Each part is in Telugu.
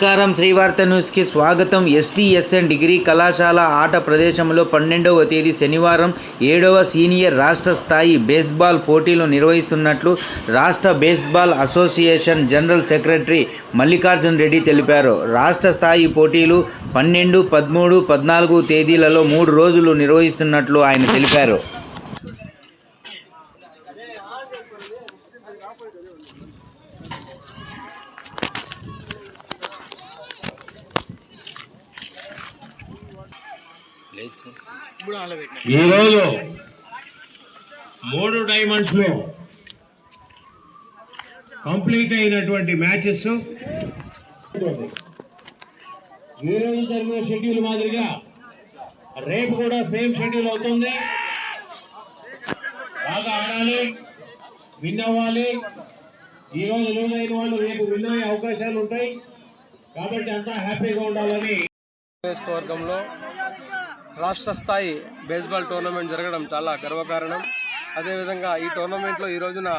నమస్కారం. శ్రీవార్త న్యూస్కి స్వాగతం. ఎస్టీఎస్ఎన్ డిగ్రీ కళాశాల ఆట ప్రదేశంలో పన్నెండవ తేదీ శనివారం ఏడవ సీనియర్ రాష్ట్ర స్థాయి బేస్బాల్ పోటీలు నిర్వహిస్తున్నట్లు రాష్ట్ర baseball association general secretary Mallikarjun Reddy తెలిపారు. రాష్ట్ర స్థాయి పోటీలు పన్నెండు పదమూడు పద్నాలుగు తేదీలలో మూడు రోజులు నిర్వహిస్తున్నట్లు ఆయన తెలిపారు. ఈరోజు మూడు డైమండ్స్లో కంప్లీట్ అయినటువంటి మ్యాచెస్. ఈ రోజు జరిగిన షెడ్యూల్ మాదిరిగా రేపు కూడా సేమ్ షెడ్యూల్ అవుతుంది. బాగా ఆడాలి విన్ అవ్వాలి. ఈ రోజు లూజ్ అయిన వాళ్ళు రేపు విన్ అయ్యే అవకాశాలు ఉంటాయి. కాబట్టి అంతా హ్యాపీగా ఉండాలని నియోజకవర్గంలో రాష్ట్ర స్థాయి బేస్బాల్ టోర్నమెంట్ జరగడం చాలా గర్వకారణం. అదేవిధంగా ఈ టోర్నమెంట్లో ఈ రోజున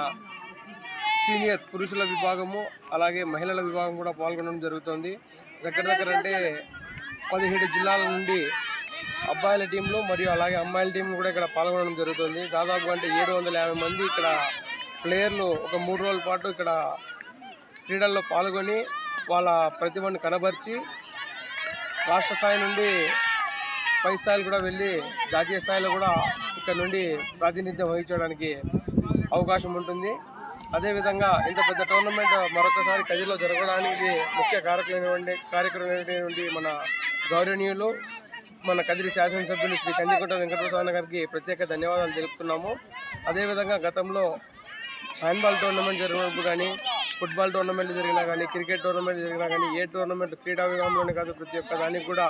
సీనియర్ పురుషుల విభాగము అలాగే మహిళల విభాగం కూడా పాల్గొనడం జరుగుతుంది. దగ్గర దగ్గర అంటే పదిహేడు జిల్లాల నుండి అబ్బాయిల టీంలు మరియు అలాగే అమ్మాయిల టీంలు కూడా ఇక్కడ పాల్గొనడం జరుగుతుంది. దాదాపు అంటే ఏడు వందల యాభై మంది ఇక్కడ ప్లేయర్లు ఒక మూడు రోజుల పాటు ఇక్కడ క్రీడల్లో పాల్గొని వాళ్ళ ప్రతిభను కనబరిచి రాష్ట్ర స్థాయి నుండి పై స్థాయిలు కూడా వెళ్ళి జాతీయ స్థాయిలో కూడా ఇక్కడ నుండి ప్రాతినిధ్యం వహించడానికి అవకాశం ఉంటుంది. అదేవిధంగా ఇంత పెద్ద టోర్నమెంట్ మరొకసారి కదిలో జరగడానికి ముఖ్య కారకులైనటువంటి కార్యక్రమైనటువంటి మన గౌరవనీయులు మన కదిరి శాసనసభ్యులు శ్రీ కందికుంట వెంకటప్రసాద్ గారికి ప్రత్యేక ధన్యవాదాలు తెలుపుతున్నాము. అదేవిధంగా గతంలో హ్యాండ్బాల్ టోర్నమెంట్ జరిగినప్పుడు కానీ ఫుట్బాల్ టోర్నమెంట్ జరిగినా కానీ క్రికెట్ టోర్నమెంట్ జరిగినా కానీ ఏ టోర్నమెంట్ క్రీడా విభాగంలోనే కాదు ప్రతి ఒక్క దానికి కూడా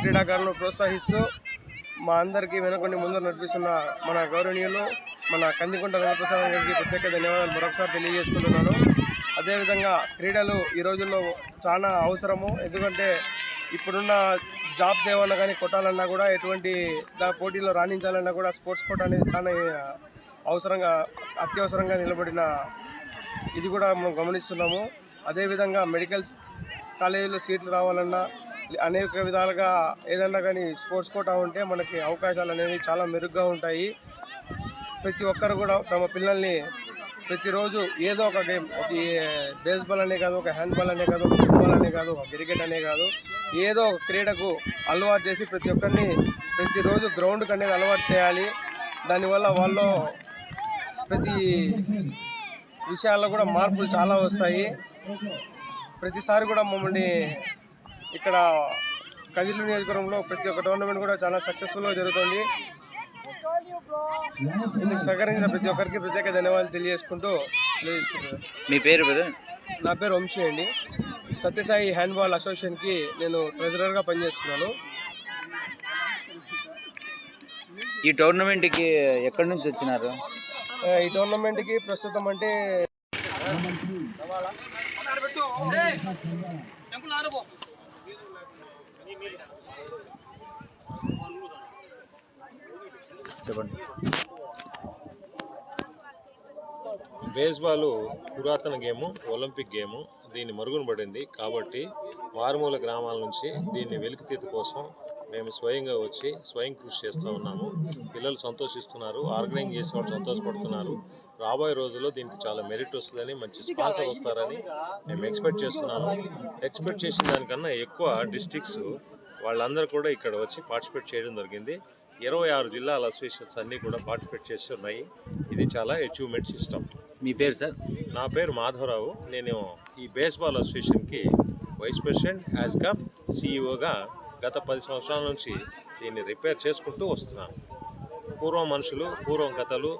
క్రీడాకారులను ప్రోత్సహిస్తూ మా అందరికీ వెనుకొండి ముందు నడిపిస్తున్న మన గౌరవనీయులు మన కందికుంట వెంకటప్రసాద్ గారికి ప్రత్యేక ధన్యవాదాలు మరొకసారి తెలియజేసుకుంటున్నాను. అదేవిధంగా క్రీడలు ఈ రోజుల్లో చాలా అవసరము. ఎందుకంటే ఇప్పుడున్న జాబ్స్ ఏమన్నా కానీ కొట్టాలన్నా కూడా ఎటువంటి పోటీలో రాణించాలన్నా కూడా స్పోర్ట్స్ కోట అనేది చాలా అవసరంగా అత్యవసరంగా నిలబడిన ఇది కూడా మనం గమనిస్తున్నాము. అదేవిధంగా మెడికల్ కాలేజీలో సీట్లు రావాలన్నా అనేక విధాలుగా ఏదన్నా కానీ స్పోర్ట్స్ కోటా ఉంటే మనకి అవకాశాలు అనేవి చాలా మెరుగ్గా ఉంటాయి. ప్రతి ఒక్కరు కూడా తమ పిల్లల్ని ప్రతిరోజు ఏదో ఒక గేమ్ ఒక బేస్బాల్ అనే కాదు ఒక హ్యాండ్బాల్ అనే కాదు ఒక ఫుట్బాల్ అనే కాదు ఒక క్రికెట్ అనే కాదు ఏదో ఒక క్రీడకు అలవాటు చేసి ప్రతి ఒక్కరిని ప్రతిరోజు గ్రౌండ్కి అనేది అలవాటు చేయాలి. దానివల్ల వాళ్ళు ప్రతి విషయాల్లో కూడా మార్పులు చాలా వస్తాయి. ప్రతిసారి కూడా మమ్మల్ని ఇక్కడ కదిరి నియోజకవర్గంలో ప్రతి ఒక్క టోర్నమెంట్ కూడా చాలా సక్సెస్ఫుల్గా జరుగుతుంది. ఇందుకు సహకరించిన ప్రతి ఒక్కరికి ప్రత్యేక ధన్యవాదాలు తెలియజేసుకుంటూ. మీ పేరు నా పేరు వంశీ అండి. సత్యసాయి హ్యాండ్బాల్ అసోసియేషన్కి నేను ట్రెజరర్గా పనిచేస్తున్నాను. ఈ టోర్నమెంట్కి ఎక్కడి నుంచి వచ్చినారు? ఈ టోర్నమెంట్కి ప్రస్తుతం అంటే చెప్పండి. బేస్బాల్ పురాతన గేము ఒలింపిక్ గేము దీన్ని మరుగున పడింది కాబట్టి మారుమూల గ్రామాల నుంచి దీన్ని వెలికితీత కోసం మేము స్వయంగా వచ్చి స్వయం కృషి చేస్తూ ఉన్నాము. పిల్లలు సంతోషిస్తున్నారు ఆర్గనైజ్ చేసే వాళ్ళు సంతోషపడుతున్నారు. రాబోయే రోజుల్లో దీనికి చాలా మెరిట్ వస్తుందని మంచి స్పాన్సర్ వస్తారని మేము ఎక్స్పెక్ట్ చేస్తున్నాము. ఎక్స్పెక్ట్ చేసిన దానికన్నా ఎక్కువ డిస్ట్రిక్ట్స్ వాళ్ళందరూ కూడా ఇక్కడ వచ్చి పార్టిసిపేట్ చేయడం జరిగింది. ఇరవై ఆరు జిల్లాల అసోసియేషన్స్ అన్నీ కూడా పార్టిసిపేట్ చేసి ఉన్నాయి ఇది చాలా అచీవ్మెంట్ సిస్టమ్. మీ పేరు సార్? నా పేరు మాధవరావు. నేను ఈ బేస్బాల్ అసోసియేషన్కి వైస్ ప్రెసిడెంట్ యాజ్ కమ్ సిఇఓగా గత పది సంవత్సరాల నుంచి దీన్ని రిపేర్ చేసుకుంటూ వస్తున్నాను పూర్వం మనుషులు పూర్వం కథలు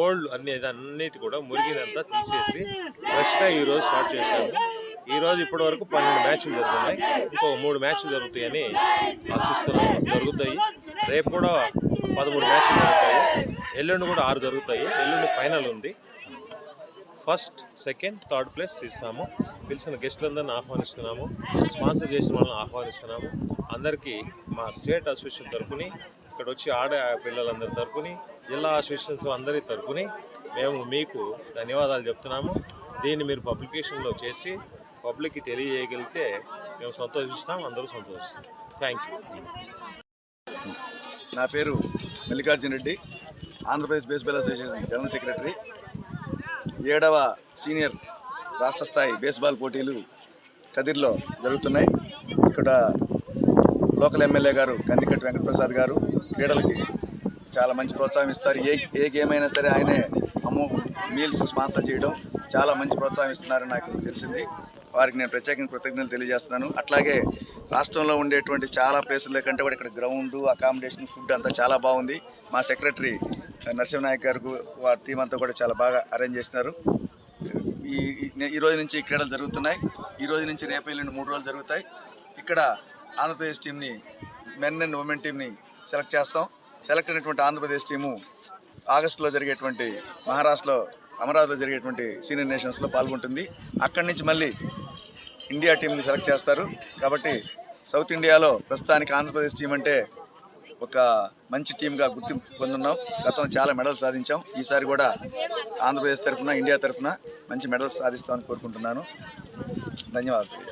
ఓల్డ్ అనేది అన్నిటి కూడా మురిగినంతా తీసేసి ఫ్రెష్గా ఈరోజు స్టార్ట్ చేశాము ఈరోజు ఇప్పటి వరకు పన్నెండు మ్యాచ్లు జరుగుతున్నాయి. ఇంకో మూడు మ్యాచ్లు జరుగుతాయని ఆశిస్తున్నాము జరుగుతాయి. రేపు కూడా పదమూడు మ్యాచ్లు జరుగుతాయి. ఎల్లుండి కూడా ఆరు జరుగుతాయి. ఎల్లుండి ఫైనల్ ఉంది. ఫస్ట్ సెకండ్ థర్డ్ ప్లేస్ ఇస్తాము. పిలిచిన గెస్టులందరిని ఆహ్వానిస్తున్నాము. స్పాన్సర్ చేసిన వాళ్ళని ఆహ్వానిస్తున్నాము. అందరికీ మా స్టేట్ అసోసియేషన్ తరపుని ఇక్కడ వచ్చి ఆడే పిల్లలందరి తరపుని జిల్లా అసోసియేషన్స్ అందరి తరపుని మేము మీకు ధన్యవాదాలు చెప్తున్నాము. దీన్ని మీరు పబ్లికేషన్లో చేసి పబ్లిక్కి తెలియజేయగలిగితే మేము సంతోషిస్తాం అందరూ సంతోషిస్తాం. థ్యాంక్ యూ నా పేరు Mallikarjuna Reddy Andhra Pradesh baseball association general secretary. ఏడవ సీనియర్ రాష్ట్ర స్థాయి బేస్బాల్ పోటీలు కదిర్లో జరుగుతున్నాయి. ఇక్కడ లోకల్ ఎమ్మెల్యే గారు కందికట్టి వెంకటప్రసాద్ గారు క్రీడలకి చాలా మంచి ప్రోత్సాహం ఇస్తారు. ఏ ఏ గేమ్ అయినా సరే ఆయనే అమ్ము మీల్స్ స్పాన్సర్ చేయడం చాలా మంచి ప్రోత్సాహం ఇస్తున్నారని నాకు తెలిసింది. వారికి నేను ప్రత్యేకంగా కృతజ్ఞతలు తెలియజేస్తున్నాను. అట్లాగే రాష్ట్రంలో ఉండేటువంటి చాలా ప్లేసుల కంటే కూడా ఇక్కడ గ్రౌండ్ అకామిడేషన్ ఫుడ్ అంతా చాలా బాగుంది. మా సెక్రటరీ నరసింహనాయక్ గారు వారి టీం అంతా కూడా చాలా బాగా అరేంజ్ చేసినారు. ఈ ఈ- రోజు నుంచి క్రీడలు జరుగుతున్నాయి. ఈ రోజు నుంచి రేపు ఎల్లుండి మూడు రోజులు జరుగుతాయి. ఇక్కడ ఆంధ్రప్రదేశ్ టీంని మెన్ అండ్ ఉమెన్ టీంని సెలెక్ట్ చేస్తాం. సెలెక్ట్ అయినటువంటి ఆంధ్రప్రదేశ్ టీము ఆగస్టులో జరిగేటువంటి మహారాష్ట్రలో అమరావతిలో జరిగేటువంటి సీనియర్ నేషన్స్లో పాల్గొంటుంది. అక్కడి నుంచి మళ్ళీ ఇండియా టీంని సెలెక్ట్ చేస్తారు. కాబట్టి సౌత్ ఇండియాలో ప్రస్తుతానికి ఆంధ్రప్రదేశ్ టీం అంటే ఒక మంచి టీంగా గుర్తింపు పొందున్నాం. గతంలో చాలా మెడల్స్ సాధించాం. ఈసారి కూడా ఆంధ్రప్రదేశ్ తరఫున ఇండియా తరఫున మంచి మెడల్స్ సాధిస్తామని కోరుకుంటున్నాను. ధన్యవాదాలు.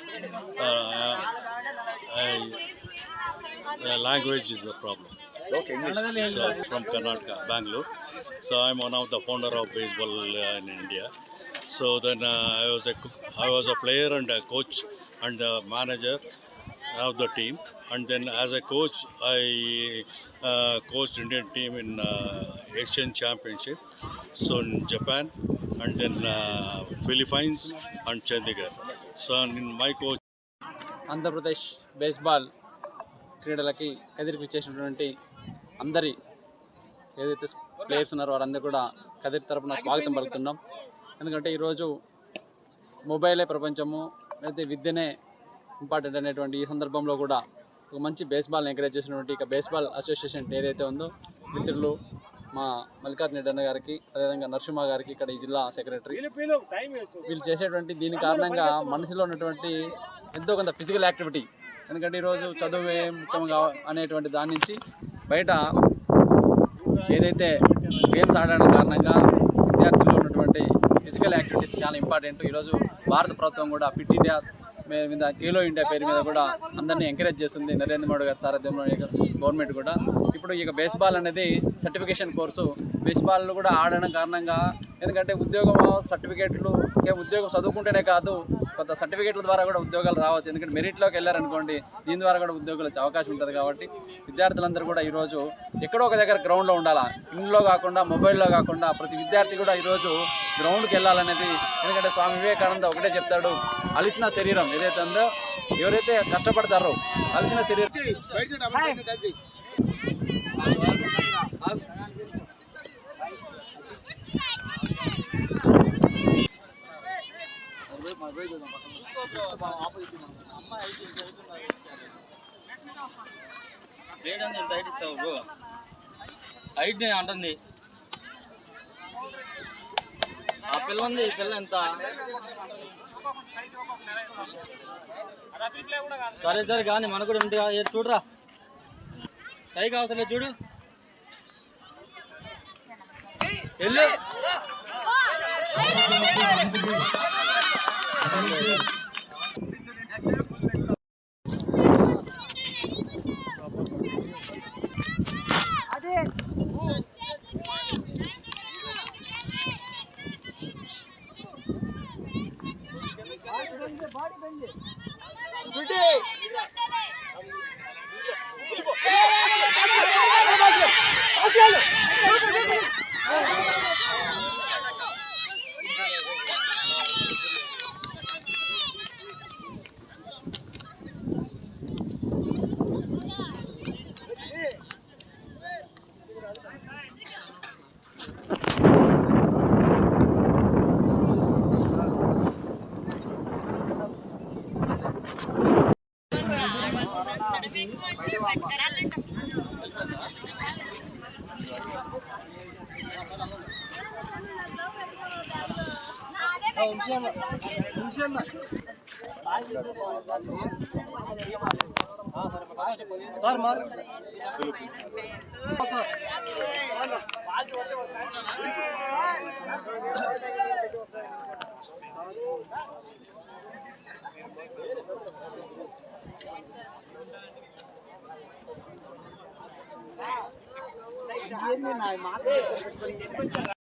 Language is the problem okay English from Karnataka Bengaluru so I'm one of the founder of baseball in India so then I was I was a player and coach and manager of the team. And then as a coach, I uh, coached Indian team in uh, Asian Championship. So in Japan and then uh, Philippines and Chandigarh. So in my coach. Andhra Pradesh baseball క్రీడలకి కదిరికి ఇచ్చేసినటువంటి అందరి ఏదైతే ప్లేయర్స్ ఉన్నారో వారందరూ కూడా కదిరి తరపున స్వాగతం పలుకుతున్నాం ఎందుకంటే ఈరోజు మొబైలే ప్రపంచము అయితే విద్యనే ఇంపార్టెంట్ అనేటువంటి ఈ సందర్భంలో కూడా ఒక మంచి బేస్బాల్ని ఎంకరేజ్ చేసినటువంటి ఇక బేస్బాల్ అసోసియేషన్ ఏదైతే ఉందో మిత్రులు మా మల్లికార్జున రెడ్డి గారికి అదేవిధంగా నరసింహ గారికి ఇక్కడ ఈ జిల్లా సెక్రటరీ. వీళ్ళు చేసేటువంటి దీని కారణంగా మనసులో ఉన్నటువంటి ఎంతో కొంత ఫిజికల్ యాక్టివిటీ ఎందుకంటే ఈరోజు చదువే ముఖ్యంగా అనేటువంటి దాని నుంచి బయట ఏదైతే గేమ్స్ ఆడడం కారణంగా విద్యార్థుల్లో ఉన్నటువంటి ఫిజికల్ యాక్టివిటీస్ చాలా ఇంపార్టెంట్ ఈరోజు భారత ప్రభుత్వం కూడా ఫిట్ ఇండియా మీద ఖేలో ఇండియా పేరు మీద కూడా అందరినీ ఎంకరేజ్ చేస్తుంది నరేంద్ర మోడీ గారి సారథ్యంలో గవర్నమెంట్ కూడా. ఇప్పుడు ఇక బేస్బాల్ అనేది సర్టిఫికేషన్ కోర్సు. బేస్బాల్ కూడా ఆడడం కారణంగా ఎందుకంటే ఉద్యోగం సర్టిఫికేట్లు ఉద్యోగం చదువుకుంటేనే కాదు కొంత సర్టిఫికేట్ల ద్వారా కూడా ఉద్యోగాలు రావచ్చు. ఎందుకంటే మెరిట్లోకి వెళ్ళారనుకోండి దీని ద్వారా కూడా ఉద్యోగాలు వచ్చే అవకాశం ఉంటుంది కాబట్టి విద్యార్థులందరూ కూడా ఈరోజు ఎక్కడో ఒక దగ్గర గ్రౌండ్లో ఉండాలా? ఇంట్లో కాకుండా మొబైల్లో కాకుండా ప్రతి విద్యార్థి కూడా ఈరోజు గ్రౌండ్కి వెళ్ళాలనేది ఎందుకంటే స్వామి వివేకానంద ఒకటే చెప్తాడు అలిసిన శరీరం ఏదైతే ఉందో ఎవరైతే కష్టపడతారో అలిసిన శరీరం హైట్ అంటుంది ఆ పిల్ల ఉంది ఈ పిల్ల ఎంత సరే సరే కానీ మనకు కూడా ఉంది కదా, ఏది చూడరా పైకి అవసరం చూడు వెళ్ళు Hadi. సార్ మా సార్ ఏంది నా మాస్క్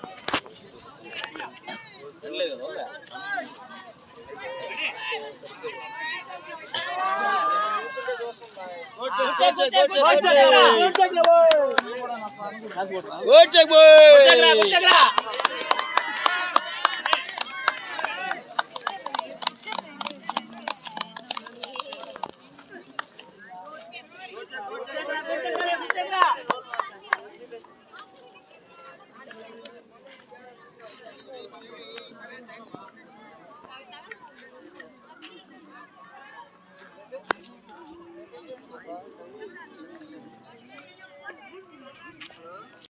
ఓట్ చెక్